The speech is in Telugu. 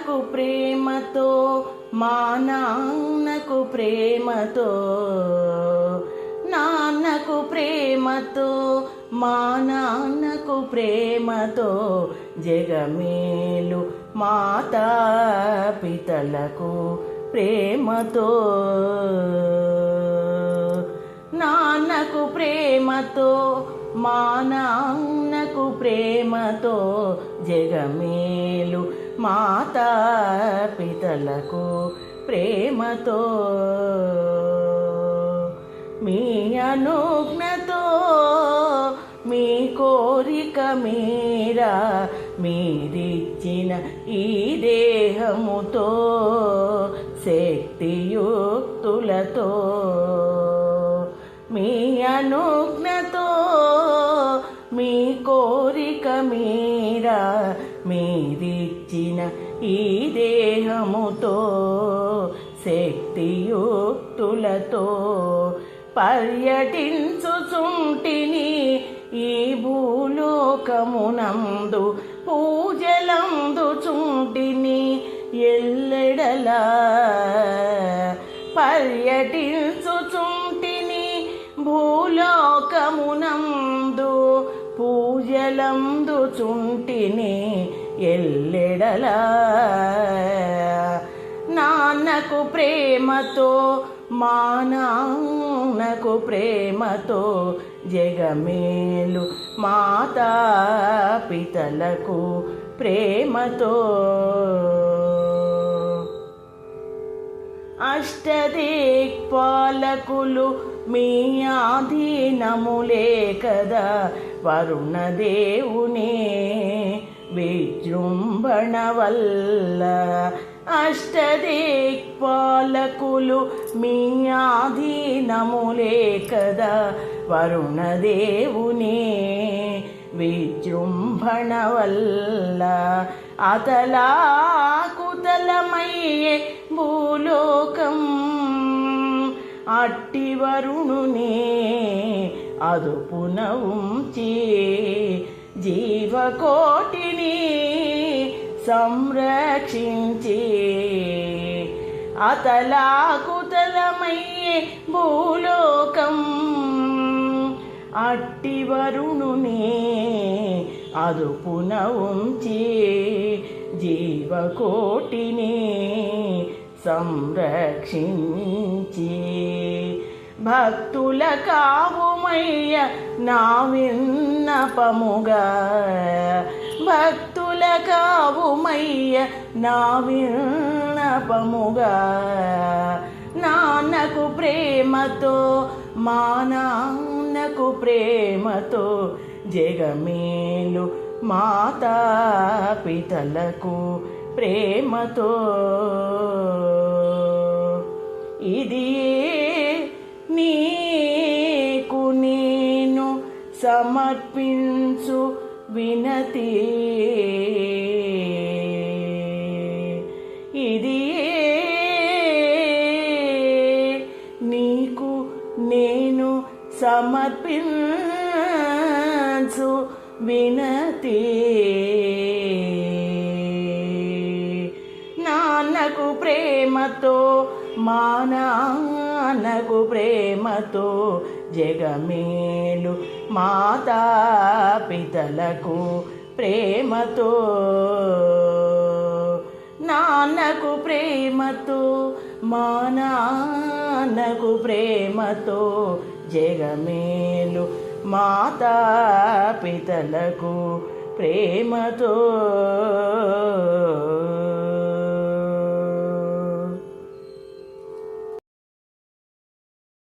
నాన్నకు ప్రేమతో మా నాన్నకు ప్రేమతో నాన్నకు ప్రేమతో మా నాన్నకు ప్రేమతో జగమేలు మాతా పితలకు ప్రేమతో. నాన్నకు ప్రేమతో మా నాన్నకు ప్రేమతో జగమేలు మాతా పితలకు ప్రేమతో. మీ అనుజ్ఞతో మీ కోరిక మీరా మీరిచ్చిన ఈ దేహముతో శక్తియుక్తులతో. మీ కోరిక మీరా మీరిచ్చిన ఈ దేహముతో శక్తియుక్తులతో పర్యటించుచుంటిని ఈ భూలోకమునందు పూజలందుచుంటిని ఎల్లెడలా పర్యటించుచుంటిని భూలోకమునందు పూజలందు చుంటిని ఎల్లెడలా. నాన్నకు ప్రేమతో మా నాన్నకు ప్రేమతో జగమేలు మాతా పితలకు ప్రేమతో. అష్టదిక్పాలకులు మీ ఆధీనములే కదా. వరుణదేవునే విజృంభణ వల్ల అష్టదిక్పాలకులు మీ ఆధీనములే కదా వరుణదేవునే విజృంభణ వల్ల అతలాకుతలమయ్యే భూలోకం అట్టి వరుణునే అదుపున ఉంచి జీవకోటిని సంరక్షించి అతలాకుతలమయ్యే భూలోకం. అట్టి వరుణునే అదుపున ఉంచి జీవకోటిని సంరక్షించి భక్తుల కావుమయ్య నా విన్నపముగా. భక్తుల కావుమయ్య నా విన్నపముగా. నాన్నకు ప్రేమతో మా నాన్నకు ప్రేమతో జగమేలు మాతా పితలకు ప్రేమతో. సమర్పించు వినతి. ఇది నీకు నేను సమర్పించు వినతి. నాన్నకు ప్రేమతో మా ప్రేమతో జగమేలు మాతా పితలకు ప్రేమతో. నాన్నకు ప్రేమతో మా ప్రేమతో జగమేలు మాతా పితలకు ప్రేమతో.